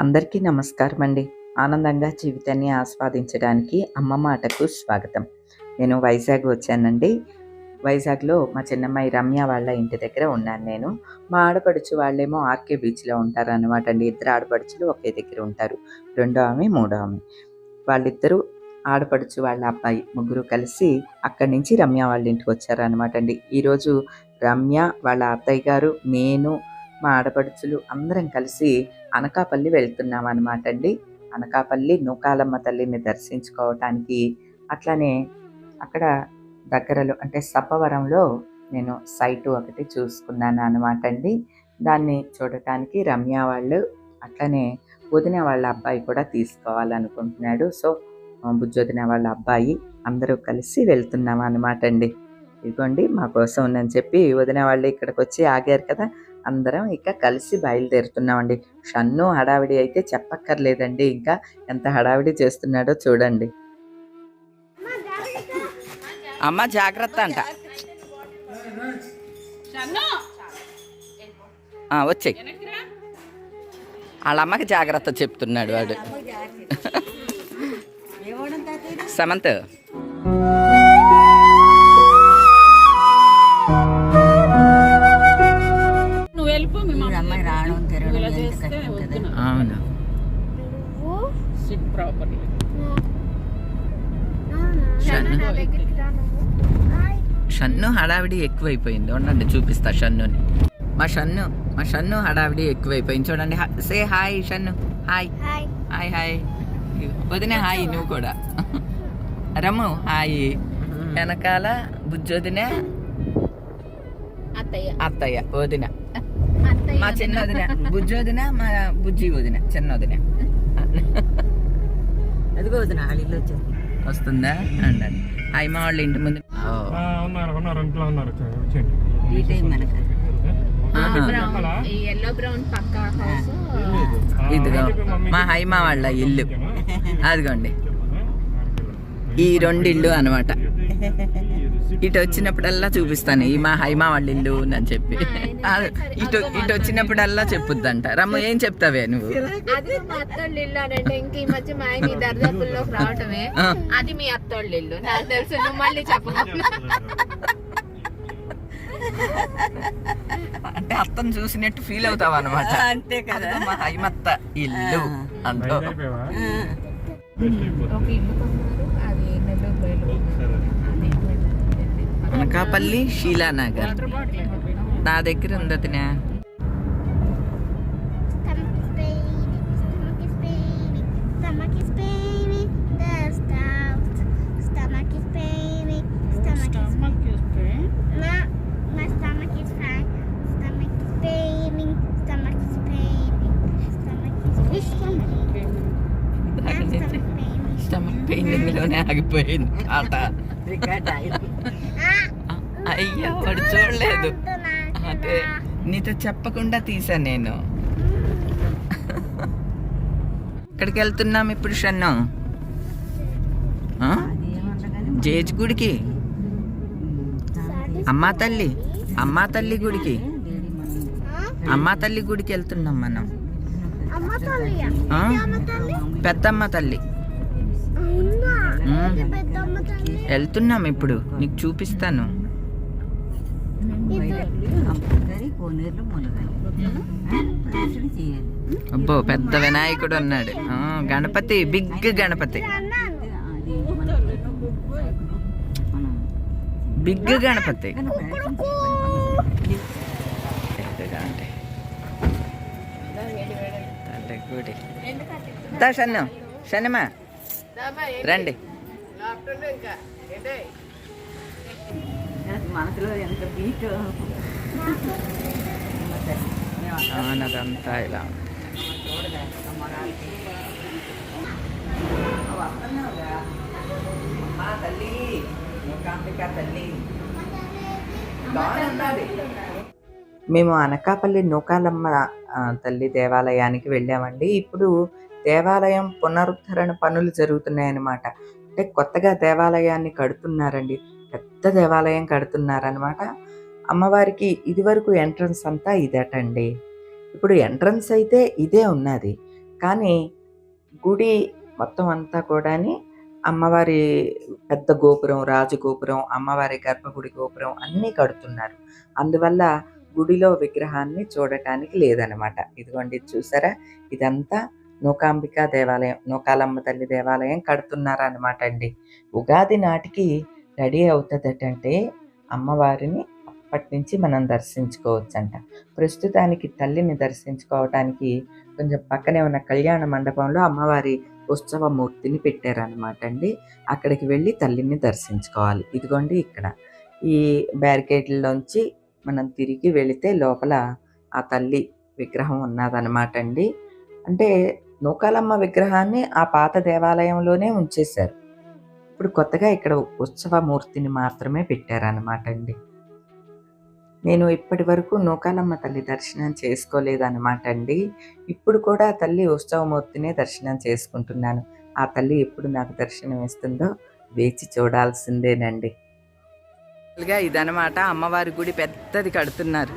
అందరికీ నమస్కారం అండి ఆనందంగా జీవితాన్ని ఆస్వాదించడానికి అమ్మ మాటకు స్వాగతం. నేను వైజాగ్ వచ్చానండి. వైజాగ్లో మా చిన్నమ్మాయి రమ్య వాళ్ళ ఇంటి దగ్గర ఉన్నాను నేను. మా ఆడపడుచు వాళ్ళేమో ఆర్కే బీచ్లో ఉంటారు అనమాట అండి. ఇద్దరు ఆడపడుచులు ఒకే దగ్గర ఉంటారు. రెండో ఆమె మూడో ఆమె. వాళ్ళిద్దరూ ఆడపడుచు వాళ్ళ అబ్బాయి ముగ్గురు కలిసి అక్కడి నుంచి రమ్య వాళ్ళ ఇంటికి వచ్చారు అనమాట అండి. ఈరోజు రమ్య వాళ్ళ అత్తయ్య గారు నేను మా ఆడపడుచులు అందరం కలిసి అనకాపల్లి వెళ్తున్నాం అనమాట అండి అనకాపల్లి నూకాలమ్మ తల్లిని దర్శించుకోవటానికి అట్లానే అక్కడ దగ్గరలో అంటే సప్పవరంలో నేను సైటు ఒకటి చూసుకున్నాను అనమాట అండి దాన్ని చూడటానికి రమ్య వాళ్ళు అట్లనే వదిన వాళ్ళ అబ్బాయి కూడా తీసుకోవాలనుకుంటున్నాడు. సో బుజ్జొదిన వాళ్ళ అబ్బాయి అందరూ కలిసి వెళ్తున్నాం అనమాట అండి ఇదిగోండి మా కోసం ఉందని చెప్పి వదిన వాళ్ళు ఇక్కడికి వచ్చి ఆగారు కదా. అందరం ఇక కలిసి బయలుదేరుతున్నామండి. షన్ను హడావిడి అయితే చెప్పక్కర్లేదండి. ఇంకా ఎంత హడావిడి చేస్తున్నాడో చూడండి. అమ్మ జాగ్రత్త అంట. వచ్చాయి వాళ్ళ అమ్మకి జాగ్రత్త చెప్తున్నాడు వాడు. సమంత్. షన్ను హడావిడి ఎక్కువైపోయింది. ఉండండి చూపిస్తా షన్నుని. మా షన్ను మా షన్ను హడావిడి ఎక్కువైపోయింది. చూడండి say hi Shannu. Hi. Hi. Hi వదిన హాయ్ నువ్వు కూడా. రమ్ము హాయ్. వెనకాల బుజ్జొదిన అత్తయ్య. అత్తయ్య వదిన. మా చిన్న వదిన. బుజ్జొదిన మా బుజ్జి వదిన చిన్న వదిన. అదిగో వదిన వచ్చేది వస్తుందా? అండి హాయ్ మా వాళ్ళ ఇంటి ముందు. ఇదిగో మా హైమా వాళ్ళ ఇల్లు. అదిగోండి. ఈ రెండు ఇల్లు అనమాట ఇటు వచ్చినప్పుడల్లా చూపిస్తాను. ఈ మా హైమా వాళ్ళ ఇల్లు అని చెప్పి. ఇటు ఇటు వచ్చినప్పుడల్లా చెప్పుద్దంట. రమ్మ ఏం చెప్తావే నువ్వు? అది మా అత్తోళ్ళ ఇల్లు అనంటే ఇంక ఈ మధ్య మా ఆయన ఈ దర్దాపుల్లోకి రావటమే. అది మీ అత్తోళ్ళ ఇల్లు. నాకు తెలుసు నువ్వు మళ్ళీ అంటే అత్తను చూసినట్టు ఫీల్ అవుతావు అనమాట అంతే కదా. మా హైమత్త ఇల్లు అంటూ? ఒక ఇల్లు కొన్నారు. అది నెల్లూరు బయలు. అనకాపల్లి షీలానగర్ నా దగ్గర ఉంది అతనే Stomach is paining, stomach is paining, the stomach, అయ్యో వాడు చూడలేదు. అదే నీతో చెప్పకుండా తీసా నేను. ఎక్కడికి వెళ్తున్నాం ఇప్పుడు షన్ను? జేజ్ గుడికి? అమ్మా తల్లి అమ్మా తల్లి గుడికి? అమ్మా తల్లి గుడికి వెళ్తున్నాం మనం. పెద్దమ్మ తల్లి. వెళ్తున్నాం ఇప్పుడు నీకు చూపిస్తాను. అబ్బో పెద్ద వినాయకుడు ఉన్నాడు ఆ, గణపతి బిగ్ గణపతి అన్నాను అది మన మనం బిగ్ గణపతి కానీ ప్రదర్శన చేయబడి పెద్దగా అంటే అంటే గుడి దా షన్ను షన్నమ్మా రండి మనసులో ఎంత బీట్ అవునదంతా ఇలా ఉంది. తల్లి మూకాంబిక తల్లి. మేము అనకాపల్లి నూకాలమ్మ తల్లి దేవాలయానికి వెళ్ళామండి. ఇప్పుడు దేవాలయం పునరుద్ధరణ పనులు జరుగుతున్నాయన్నమాట. అంటే కొత్తగా దేవాలయాన్ని కడుతున్నారండి. పెద్ద దేవాలయం కడుతున్నారనమాట అమ్మవారికి ఇదివరకు ఎంట్రన్స్ అంతా ఇదేటండి. ఇప్పుడు ఎంట్రన్స్ అయితే ఇదే ఉన్నది. కానీ గుడి మొత్తం అంతా కూడాని అమ్మవారి పెద్ద గోపురం రాజు గోపురం అమ్మవారి గర్భగుడి గోపురం అన్నీ కడుతున్నారు. అందువల్ల గుడిలో విగ్రహాన్ని చూడటానికి లేదనమాట ఇదిగోండి చూసారా? ఇదంతా నూకాంబిక దేవాలయం నూకాలమ్మ తల్లి దేవాలయం కడుతున్నారనమాట అండి. ఉగాది నాటికి రెడీ అవుతుందటంటే అమ్మవారిని అప్పటి నుంచి మనం దర్శించుకోవచ్చంట. ప్రస్తుతానికి తల్లిని దర్శించుకోవటానికి కొంచెం పక్కనే ఉన్న కళ్యాణ మండపంలో అమ్మవారి ఉత్సవ మూర్తిని పెట్టారనమాట అండి అక్కడికి వెళ్ళి తల్లిని దర్శించుకోవాలి. ఇదిగోండి ఇక్కడ. ఈ బ్యారికేడ్లోంచి మనం తిరిగి వెళితే లోపల ఆ తల్లి విగ్రహం ఉన్నదనమాట అండి అంటే నూకాలమ్మ విగ్రహాన్ని ఆ పాత దేవాలయంలోనే ఉంచేశారు. ఇప్పుడు కొత్తగా ఇక్కడ ఉత్సవ మూర్తిని మాత్రమే పెట్టారనమాట అండి. నేను ఇప్పటి వరకు నూకాలమ్మ తల్లి దర్శనం చేసుకోలేదన్నమాట అండి. ఇప్పుడు కూడా తల్లి ఉత్సవమూర్తినే దర్శనం చేసుకుంటున్నాను. ఆ తల్లి ఎప్పుడు నాకు దర్శనం ఇస్తుందో వేచి చూడాల్సిందేనండి. ఇదనమాట అమ్మవారి గుడి పెద్దది కడుతున్నారు.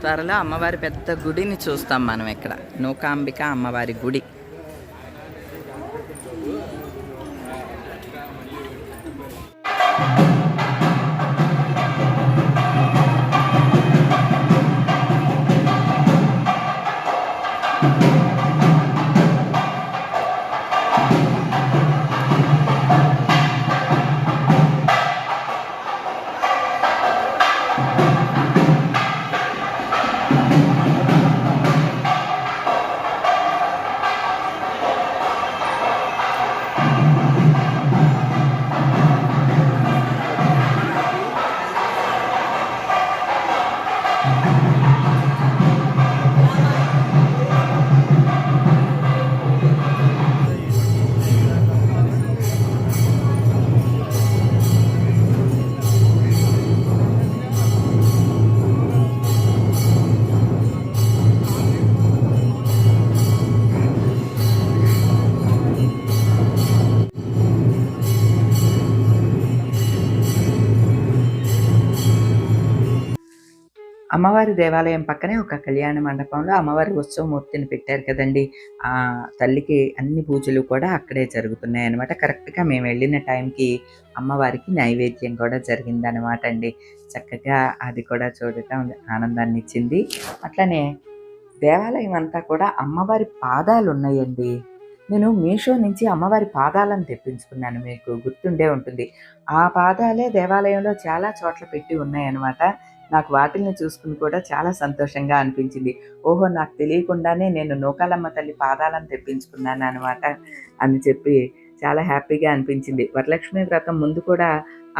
త్వరలో అమ్మవారి పెద్ద గుడిని చూస్తాం మనం ఇక్కడ. నూకాంబిక అమ్మవారి గుడి. అమ్మవారి దేవాలయం పక్కనే ఒక కళ్యాణ మండపంలో అమ్మవారి ఉత్సవమూర్తిని పెట్టారు కదండి. ఆ తల్లికి అన్ని పూజలు కూడా అక్కడే జరుగుతున్నాయి అనమాట కరెక్ట్గా మేము వెళ్ళిన టైంకి అమ్మవారికి నైవేద్యం కూడా జరిగిందనమాట అండి. చక్కగా అది కూడా చూడటం ఆనందాన్ని ఇచ్చింది. అట్లనే దేవాలయం అంతా కూడా అమ్మవారి పాదాలు ఉన్నాయండి. నేను మీషో నుంచి అమ్మవారి పాదాలను తెప్పించుకున్నాను. మీకు గుర్తుండే ఉంటుంది. ఆ పాదాలే దేవాలయంలో చాలా చోట్ల పెట్టి ఉన్నాయన్నమాట. నాకు వాటిల్ని చూసుకుని కూడా చాలా సంతోషంగా అనిపించింది. ఓహో నాకు తెలియకుండానే నేను నూకాలమ్మ తల్లి పాదాలను తెప్పించుకున్నాను అనమాట అని చెప్పి చాలా హ్యాపీగా అనిపించింది. వరలక్ష్మి వ్రతం ముందు కూడా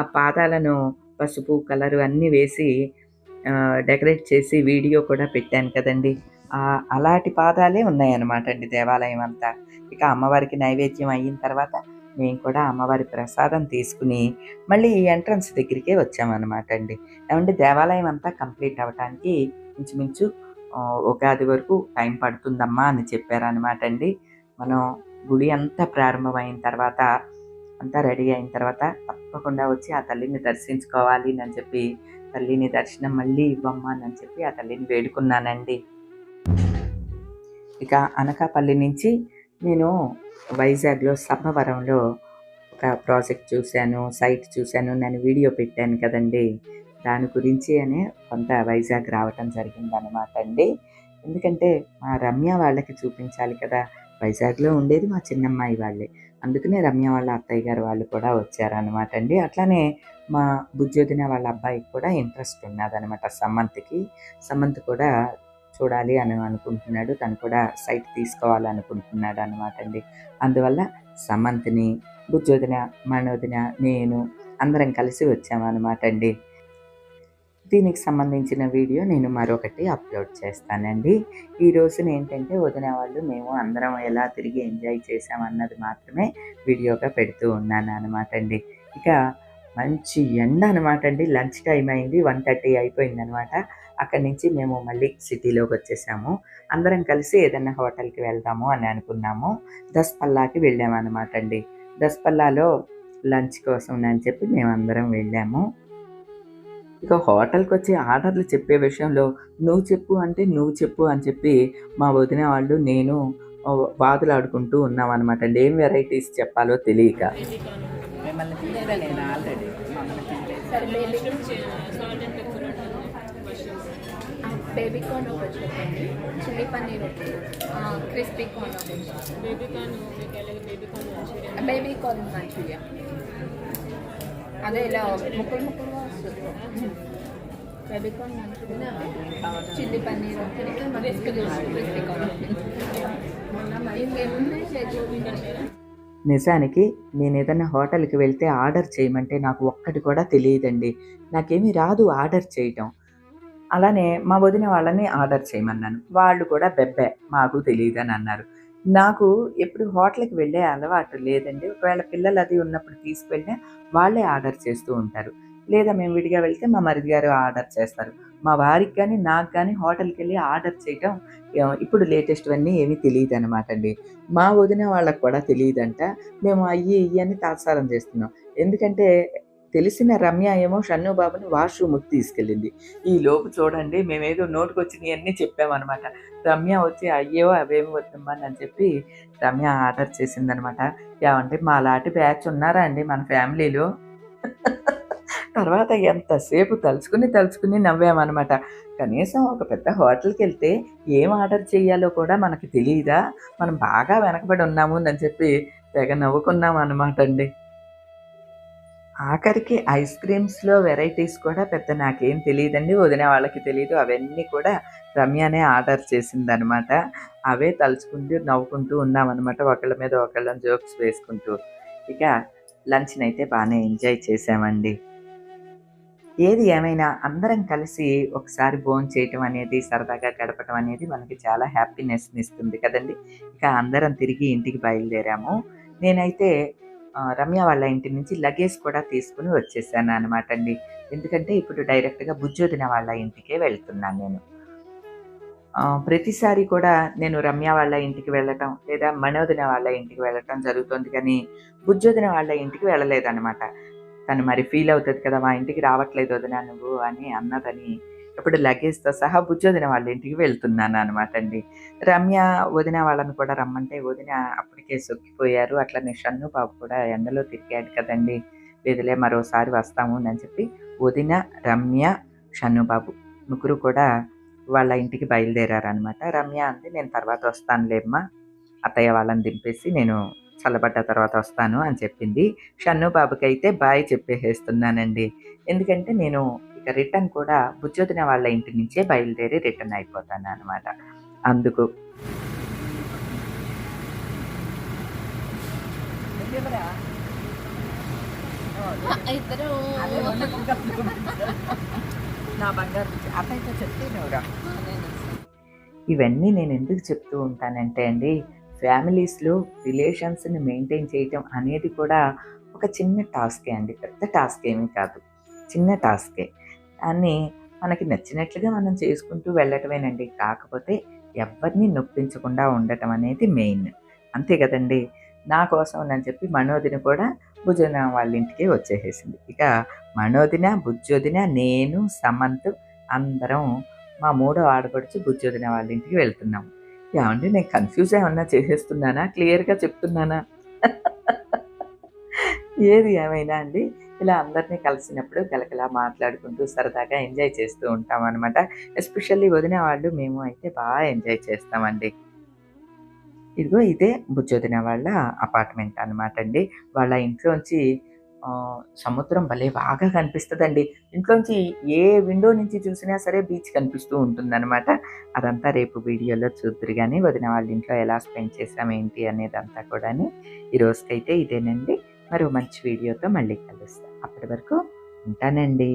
ఆ పాదాలను పసుపు కలరు అన్నీ వేసి డెకరేట్ చేసి వీడియో కూడా పెట్టాను కదండి. అలాంటి పాదాలే ఉన్నాయన్నమాట అండి దేవాలయం అంతా. ఇక అమ్మవారికి నైవేద్యం అయిన తర్వాత మేము కూడా అమ్మవారి ప్రసాదం తీసుకుని మళ్ళీ ఈ ఎంట్రన్స్ దగ్గరికే వచ్చామన్నమాట అండి. ఏమంటే దేవాలయం అంతా కంప్లీట్ అవ్వటానికి ఇంచుమించు ఉగాది వరకు టైం పడుతుందమ్మా అని చెప్పారనమాట అండి. మనం గుడి అంతా ప్రారంభమైన తర్వాత అంతా రెడీ అయిన తర్వాత తప్పకుండా వచ్చి ఆ తల్లిని దర్శించుకోవాలి అని చెప్పి తల్లిని దర్శనం మళ్ళీ ఇవ్వమ్మా అని చెప్పి ఆ తల్లిని వేడుకున్నానండి. ఇక అనకాపల్లి నుంచి నేను వైజాగ్లో సభవరంలో ఒక ప్రాజెక్ట్ చూశాను సైట్ చూశాను నేను వీడియో పెట్టాను కదండి. దాని గురించి అనే కొంత వైజాగ్ రావటం జరిగిందనమాట అండి. ఎందుకంటే మా రమ్య వాళ్ళకి చూపించాలి కదా వైజాగ్లో ఉండేది మా చిన్నమ్మాయి వాళ్ళే. అందుకనే రమ్య వాళ్ళ అత్తయ్య గారు వాళ్ళు కూడా వచ్చారనమాట అండి. అట్లానే మా బుజ్జోదిన వాళ్ళ అబ్బాయికి కూడా ఇంట్రెస్ట్ ఉన్నదనమాట సమంత్కి సమంత్ కూడా చూడాలి అని అనుకుంటున్నాడు. తను కూడా సైట్ తీసుకోవాలనుకుంటున్నాడు అనమాట అండి. అందువల్ల సమంత్ని బుజ్జోదిన మనోదిన నేను అందరం కలిసి వచ్చామన్నమాట అండి. దీనికి సంబంధించిన వీడియో నేను మరొకటి అప్లోడ్ చేస్తానండి. ఈ రోజున ఏంటంటే వదిన వాళ్ళు మేము అందరం ఎలా తిరిగి ఎంజాయ్ చేసామన్నది మాత్రమే వీడియోగా పెడుతూ ఉన్నాను అనమాట అండి. ఇక మంచి ఎండ అనమాట అండి. లంచ్ టైం అయింది. వన్ థర్టీ అయిపోయింది అనమాట అక్కడి నుంచి మేము మళ్ళీ సిటీలోకి వచ్చేసాము. అందరం కలిసి ఏదైనా హోటల్కి వెళ్దాము అని అనుకున్నాము. దస్పల్లాకి వెళ్ళామన్నమాట అండి. దస్పల్లాలో లంచ్ కోసం అని చెప్పి మేము అందరం వెళ్ళాము. ఇక హోటల్కి వచ్చి ఆర్డర్లు చెప్పే విషయంలో నువ్వు చెప్పు అంటే నువ్వు చెప్పు అని చెప్పి మా వదిన వాళ్ళు నేను వాదులాడుకుంటూ ఉన్నాం అనమాట అండి. ఏం వెరైటీస్ చెప్పాలో తెలియక. మిమ్మల్ని నేను ఆల్రెడీ. బేబీ బేబీ కార్న్ ఒకటి చెప్పండి చిల్లీ పన్నీర్ ఒకటి క్రిస్పీ కార్న్ ఒకటి baby corn baby corn manchurian అదే ఇలా ముక్కలు ముక్కలుగా వస్తుంది baby corn manchurian chilli paneer ఒకటి క్రిస్పీ క్రిస్పీ కార్న్ ఇంకేమున్నాయి వెజ్ నిజానికి నేను ఏదైనా హోటల్కి వెళ్తే ఆర్డర్ చేయమంటే నాకు ఒక్కటి కూడా తెలియదండి. నాకేమీ రాదు ఆర్డర్ చేయటం. అలానే మా వదిన వాళ్ళని ఆర్డర్ చేయమన్నాను. వాళ్ళు కూడా బెబ్బే మాకు తెలియదు అని అన్నారు. నాకు ఎప్పుడు హోటల్కి వెళ్ళే అలవాటు లేదండి. ఒకవేళ పిల్లలు అది ఉన్నప్పుడు తీసుకువెళ్ళినా వాళ్ళే ఆర్డర్ చేస్తూ ఉంటారు. లేదా మేము విడిగా వెళ్తే మా మరిది గారు ఆర్డర్ చేస్తారు. మా వారికి కానీ నాకు కానీ హోటల్కి వెళ్ళి ఆర్డర్ చేయటం ఇప్పుడు లేటెస్ట్ అన్నీ ఏమీ తెలియదు అనమాట అండి. మా వదిన వాళ్ళకి కూడా తెలియదంట. మేము అయ్యి ఇయ్యి అని తాత్సారం చేస్తున్నాం. ఎందుకంటే తెలిసిన రమ్య ఏమో షన్ను బాబుని వాష్రూమ్కి తీసుకెళ్ళింది. ఈ లోపు చూడండి మేమేదో నోటుకు వచ్చినవి అన్నీ చెప్పామన్నమాట. రమ్య వచ్చి అయ్యో అవేమి వద్దమ్మా అని చెప్పి రమ్య ఆర్డర్ చేసిందనమాట ఏమంటే మా లాంటి బ్యాచ్ ఉన్నారా అండి మన ఫ్యామిలీలో? తర్వాత ఎంతసేపు తలుచుకుని తలుచుకుని నవ్వామన్నమాట. కనీసం ఒక పెద్ద హోటల్కి వెళ్తే ఏం ఆర్డర్ చేయాలో కూడా మనకి తెలియదా మనం బాగా వెనకబడి ఉన్నాము అని చెప్పి తెగ నవ్వుకున్నాం అనమాట అండి. ఆఖరికి ఐస్ క్రీమ్స్లో వెరైటీస్ కూడా పెద్ద నాకేం తెలియదండి వదిన వాళ్ళకి తెలియదు అవన్నీ కూడా రమ్యనే ఆర్డర్ చేసిందనమాట అవే తలుచుకుంటూ నవ్వుకుంటూ ఉన్నామన్నమాట ఒకళ్ళ మీద ఒకళ్ళని జోక్స్ వేసుకుంటూ. ఇక లంచ్ని అయితే బాగానే ఎంజాయ్ చేసామండి ఏది ఏమైనా అందరం కలిసి ఒకసారి భోజనం చేయటం అనేది సరదాగా గడపటం అనేది మనకి చాలా హ్యాపీనెస్ని ఇస్తుంది కదండి. ఇక అందరం తిరిగి ఇంటికి బయలుదేరాము. నేనైతే రమ్య వాళ్ళ ఇంటి నుంచి లగేజ్ కూడా తీసుకుని వచ్చేసాను అనమాట అండి. ఎందుకంటే ఇప్పుడు డైరెక్ట్గా బుజ్జోదిన వాళ్ళ ఇంటికే వెళ్తున్నాను నేను. ప్రతిసారి కూడా నేను రమ్య వాళ్ళ ఇంటికి వెళ్ళటం లేదా మనోదిన వాళ్ళ ఇంటికి వెళ్ళటం జరుగుతుంది కానీ బుజ్జోదిన వాళ్ళ ఇంటికి వెళ్ళలేదన్నమాట. తను మరి ఫీల్ అవుతుంది కదా మా ఇంటికి రావట్లేదు వదినా నువ్వు అని అన్నదని ఇప్పుడు లగేజ్తో సహా బుజ్జోదిన వాళ్ళ ఇంటికి వెళ్తున్నాను అనమాట అండి. రమ్య వదిన వాళ్ళని కూడా రమ్మంటే వదిన అప్పటికే సొక్కిపోయారు. అట్లనే షన్ను బాబు కూడా ఎండలో తిరిగాడు కదండి. లేదులే మరోసారి వస్తాము అని చెప్పి వదిన రమ్య షన్ను బాబు ముగ్గురు కూడా వాళ్ళ ఇంటికి బయలుదేరారు అనమాట రమ్య అంది నేను తర్వాత వస్తానులేమ్మా. అత్తయ్య వాళ్ళని దింపేసి నేను చల్లబడ్డ తర్వాత వస్తాను అని చెప్పింది. షన్ను బాబుకి అయితే బాయ్ చెప్పేసేస్తున్నానండి. ఎందుకంటే నేను ఇక రిటర్న్ కూడా బుజ్జొదిన వాళ్ళ ఇంటి నుంచే బయలుదేరి రిటర్న్ అయిపోతాను అనమాట అందుకు ఇద్దరు నా బంగారు అతనితో చెప్తే నువ్వురా? ఇవన్నీ నేను ఎందుకు చెప్తూ ఉంటానంటే అండి ఫ్యామిలీస్లో రిలేషన్స్ని మెయింటైన్ చేయటం అనేది కూడా ఒక చిన్న టాస్కే అండి. పెద్ద టాస్క్ ఏమీ కాదు. చిన్న టాస్కే. దాన్ని మనకి నచ్చినట్లుగా మనం చేసుకుంటూ వెళ్ళటమేనండి. కాకపోతే ఎవరిని నొప్పించకుండా ఉండటం అనేది మెయిన్. అంతే కదండి. నా కోసం అని చెప్పి మనోదిన కూడా భుజన వాళ్ళ ఇంటికి వచ్చేసేసింది. ఇక మనోదిన బుజ్జొదిన నేను సమంత్ అందరం మా మూడో ఆడపడుచు బుజ్జొదిన వాళ్ళ ఇంటికి వెళ్తున్నాం ఏమంటే నేను కన్ఫ్యూజ్ ఏమన్నా చేసేస్తున్నానా? క్లియర్గా చెప్తున్నానా? ఏది ఏమైనా అండి? ఇలా అందరినీ కలిసినప్పుడు గలగలా మాట్లాడుకుంటూ సరదాగా ఎంజాయ్ చేస్తూ ఉంటాం అనమాట ఎస్పెషల్లీ వదిన వాళ్ళు మేము అయితే బాగా ఎంజాయ్ చేస్తామండి. ఇదిగో ఇదే బుజ్జొదిన వాళ్ళ అపార్ట్మెంట్ అనమాట అండి. వాళ్ళ ఇంట్లోంచి సముద్రం భలే బాగా కనిపిస్తుందండి. ఇంట్లోంచి ఏ విండో నుంచి చూసినా సరే బీచ్ కనిపిస్తూ ఉంటుందన్నమాట. అదంతా రేపు వీడియోలో చూద్దరు కానీ వదిన వాళ్ళ ఇంట్లో ఎలా స్పెండ్ చేసాం ఏంటి అనేదంతా కూడా ఈ రోజుకైతే ఇదేనండి. మరో మంచి వీడియోతో మళ్ళీ కలుస్తాం. అప్పటి వరకు ఉంటానండి.